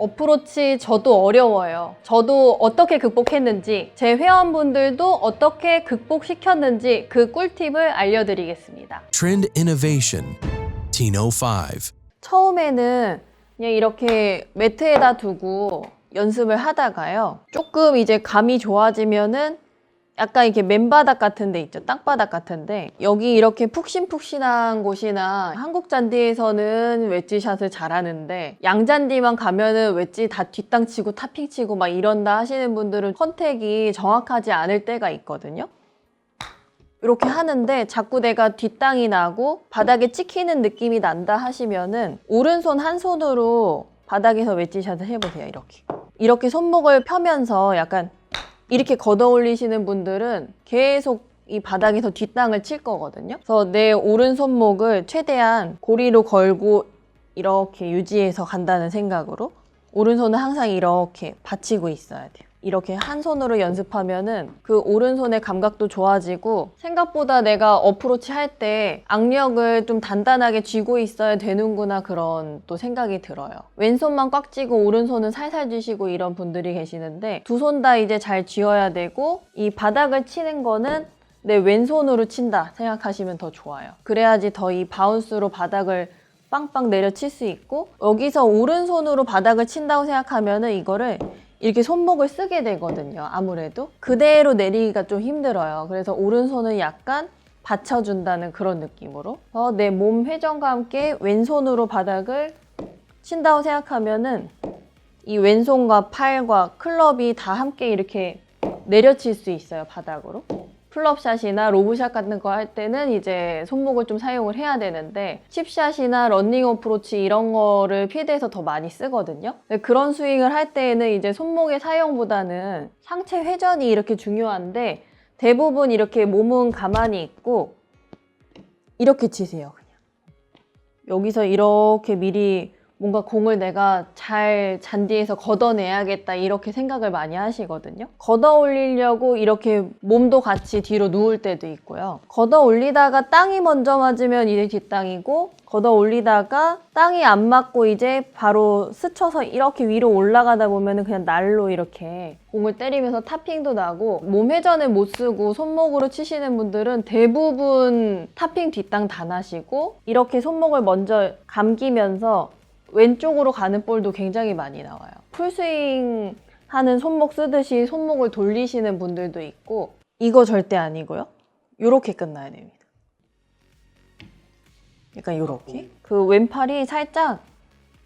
어프로치 저도 어려워요. 저도 어떻게 극복했는지, 제 회원분들도 어떻게 극복시켰는지 그 꿀팁을 알려드리겠습니다. Trend Innovation, Tino 5. 처음에는 그냥 이렇게 매트에다 두고 연습을 하다가요. 조금 이제 감이 좋아지면은 약간 이렇게 맨바닥 같은 데 있죠. 땅바닥 같은데 여기 이렇게 푹신푹신한 곳이나 한국 잔디에서는 웨지샷을 잘하는데 양잔디만 가면은 웨지 다 뒷땅 치고 타핑 치고 막 이런다 하시는 분들은 컨택이 정확하지 않을 때가 있거든요. 이렇게 하는데 자꾸 내가 뒷땅이 나고 바닥에 찍히는 느낌이 난다 하시면은 오른손 한 손으로 바닥에서 웨지샷을 해보세요. 이렇게. 이렇게 손목을 펴면서 약간 이렇게 걷어 올리시는 분들은 계속 이 바닥에서 뒷땅을 칠 거거든요. 그래서 내 오른 손목을 최대한 고리로 걸고 이렇게 유지해서 간다는 생각으로 오른손은 항상 이렇게 받치고 있어야 돼요. 이렇게 한 손으로 연습하면은 그 오른손의 감각도 좋아지고 생각보다 내가 어프로치 할 때 악력을 좀 단단하게 쥐고 있어야 되는구나 그런 또 생각이 들어요. 왼손만 꽉 쥐고 오른손은 살살 쥐시고 이런 분들이 계시는데 두 손 다 이제 잘 쥐어야 되고 이 바닥을 치는 거는 내 왼손으로 친다 생각하시면 더 좋아요. 그래야지 더 이 바운스로 바닥을 빵빵 내려칠 수 있고 여기서 오른손으로 바닥을 친다고 생각하면은 이거를 이렇게 손목을 쓰게 되거든요. 아무래도 그대로 내리기가 좀 힘들어요. 그래서 오른손을 약간 받쳐준다는 그런 느낌으로 어, 내몸 회전과 함께 왼손으로 바닥을 친다고 생각하면은 이 왼손과 팔과 클럽이 다 함께 이렇게 내려칠 수 있어요 바닥으로 플럽샷이나 로브샷 같은 거 할 때는 이제 손목을 좀 사용을 해야 되는데 칩샷이나 런닝 어프로치 이런 거를 필드에서 더 많이 쓰거든요. 그런 스윙을 할 때에는 이제 손목의 사용보다는 상체 회전이 이렇게 중요한데 대부분 이렇게 몸은 가만히 있고 이렇게 치세요. 그냥 여기서 이렇게 미리 뭔가 공을 내가 잘 잔디에서 걷어내야겠다 이렇게 생각을 많이 하시거든요. 걷어 올리려고 이렇게 몸도 같이 뒤로 누울 때도 있고요. 걷어 올리다가 땅이 먼저 맞으면 이제 뒷땅이고 걷어 올리다가 땅이 안 맞고 이제 바로 스쳐서 이렇게 위로 올라가다 보면은 그냥 날로 이렇게 공을 때리면서 타핑도 나고 몸 회전을 못 쓰고 손목으로 치시는 분들은 대부분 타핑 뒷땅 다 나시고 이렇게 손목을 먼저 감기면서 왼쪽으로 가는 볼도 굉장히 많이 나와요. 풀스윙 하는 손목 쓰듯이 손목을 돌리시는 분들도 있고 이거 절대 아니고요. 요렇게 끝나야 됩니다. 약간 요렇게. 그 왼팔이 살짝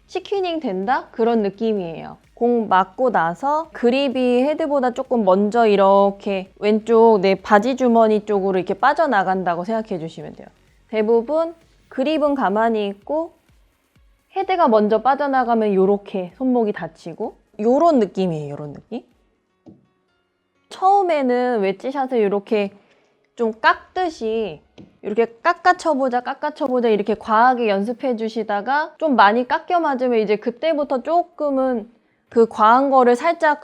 치퀴닝 된다? 그런 느낌이에요. 공 맞고 나서 그립이 헤드보다 조금 먼저 이렇게 왼쪽 내 바지 주머니 쪽으로 이렇게 빠져나간다고 생각해 주시면 돼요. 대부분 그립은 가만히 있고 헤드가 먼저 빠져나가면 요렇게 손목이 다치고 요런 느낌이에요. 요런 느낌. 처음에는 웨지샷을 이렇게 좀 깎듯이 이렇게 깎아쳐보자 깎아쳐보자 이렇게 과하게 연습해 주시다가 좀 많이 깎여 맞으면 이제 그때부터 조금은 그 과한 거를 살짝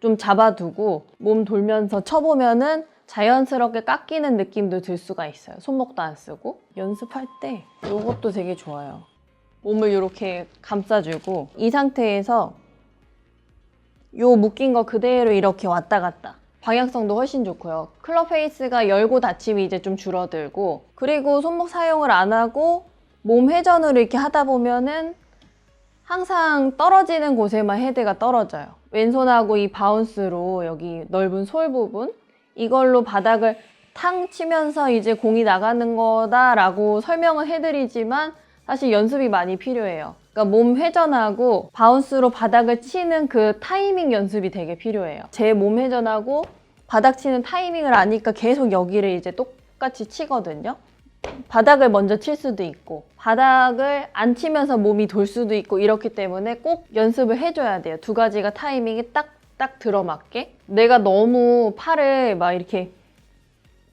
좀 잡아두고 몸 돌면서 쳐보면은 자연스럽게 깎이는 느낌도 들 수가 있어요. 손목도 안 쓰고 연습할 때 이것도 되게 좋아요. 몸을 이렇게 감싸주고 이 상태에서 요 묶인 거 그대로 이렇게 왔다 갔다. 방향성도 훨씬 좋고요. 클럽 페이스가 열고 닫힘이 이제 좀 줄어들고 그리고 손목 사용을 안 하고 몸 회전으로 이렇게 하다 보면은 항상 떨어지는 곳에만 헤드가 떨어져요. 왼손하고 이 바운스로 여기 넓은 솔 부분 이걸로 바닥을 탕 치면서 이제 공이 나가는 거다라고 설명을 해드리지만 사실 연습이 많이 필요해요. 그러니까 몸 회전하고 바운스로 바닥을 치는 그 타이밍 연습이 되게 필요해요. 제 몸 회전하고 바닥 치는 타이밍을 아니까 계속 여기를 이제 똑같이 치거든요. 바닥을 먼저 칠 수도 있고 바닥을 안 치면서 몸이 돌 수도 있고 이렇기 때문에 꼭 연습을 해줘야 돼요. 두 가지가 타이밍이 딱 딱 들어맞게 내가 너무 팔을 막 이렇게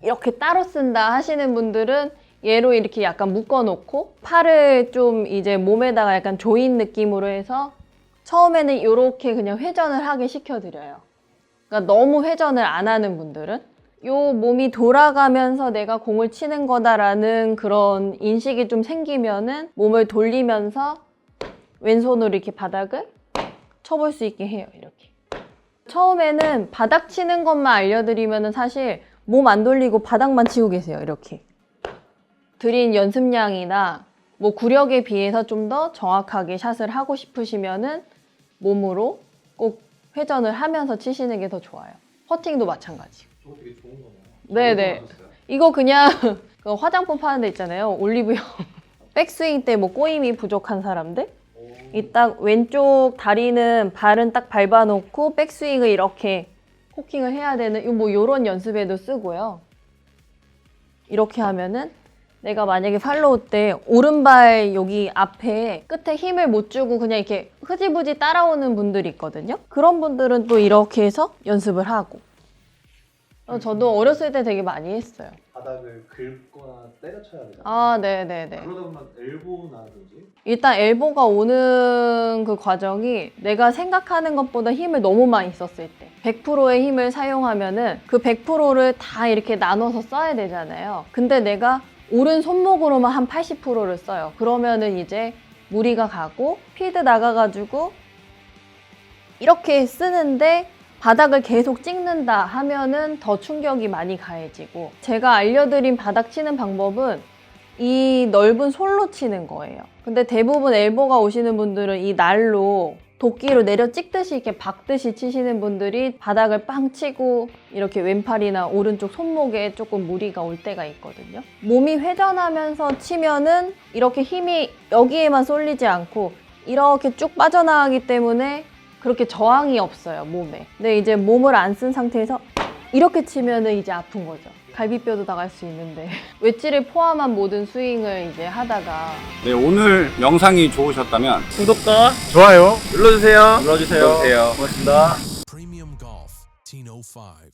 이렇게 따로 쓴다 하시는 분들은 얘로 이렇게 약간 묶어놓고 팔을 좀 이제 몸에다가 약간 조인 느낌으로 해서 처음에는 이렇게 그냥 회전을 하게 시켜드려요. 그러니까 너무 회전을 안 하는 분들은 요 몸이 돌아가면서 내가 공을 치는 거다라는 그런 인식이 좀 생기면은 몸을 돌리면서 왼손으로 이렇게 바닥을 쳐볼 수 있게 해요. 이렇게. 처음에는 바닥 치는 것만 알려드리면 사실 몸 안 돌리고 바닥만 치고 계세요. 이렇게. 드린 연습량이나 뭐 구력에 비해서 좀 더 정확하게 샷을 하고 싶으시면은 몸으로 꼭 회전을 하면서 치시는 게 더 좋아요. 퍼팅도 마찬가지. 저거 되게 좋은 거네요. 네네. 이거 그냥 그 화장품 파는 데 있잖아요. 올리브영. 백스윙 때 뭐 꼬임이 부족한 사람들? 이 딱 왼쪽 다리는 발은 딱 밟아놓고 백스윙을 이렇게 코킹을 해야 되는 요뭐 요런 연습에도 쓰고요. 이렇게 하면은 내가 만약에 팔로우 때 오른발 여기 앞에 끝에 힘을 못 주고 그냥 이렇게 흐지부지 따라오는 분들이 있거든요. 그런 분들은 또 이렇게 해서 연습을 하고. 어, 저도 어렸을 때 되게 많이 했어요. 바닥을 긁거나 때려쳐야 되잖아요. 아, 네네네. 그러다 보면 엘보 나든지 일단 엘보가 오는 그 과정이 내가 생각하는 것보다 힘을 너무 많이 썼을 때 100%의 힘을 사용하면은 그 100%를 다 이렇게 나눠서 써야 되잖아요. 근데 내가 오른 손목으로만 한 80%를 써요. 그러면은 이제 무리가 가고 필드 나가가지고 이렇게 쓰는데 바닥을 계속 찍는다 하면은 더 충격이 많이 가해지고 제가 알려드린 바닥 치는 방법은 이 넓은 솔로 치는 거예요. 근데 대부분 엘보가 오시는 분들은 이 날로 도끼로 내려 찍듯이 이렇게 박듯이 치시는 분들이 바닥을 빵 치고 이렇게 왼팔이나 오른쪽 손목에 조금 무리가 올 때가 있거든요. 몸이 회전하면서 치면은 이렇게 힘이 여기에만 쏠리지 않고 이렇게 쭉 빠져나가기 때문에 그렇게 저항이 없어요, 몸에. 근데 이제 몸을 안 쓴 상태에서 이렇게 치면은 이제 아픈 거죠. 갈비뼈도 나갈 수 있는데 웨지를 포함한 모든 스윙을 이제 하다가 네, 오늘 영상이 좋으셨다면 구독과 좋아요 눌러주세요. 눌러주세요. 고맙습니다. Premium Golf, Tino 5.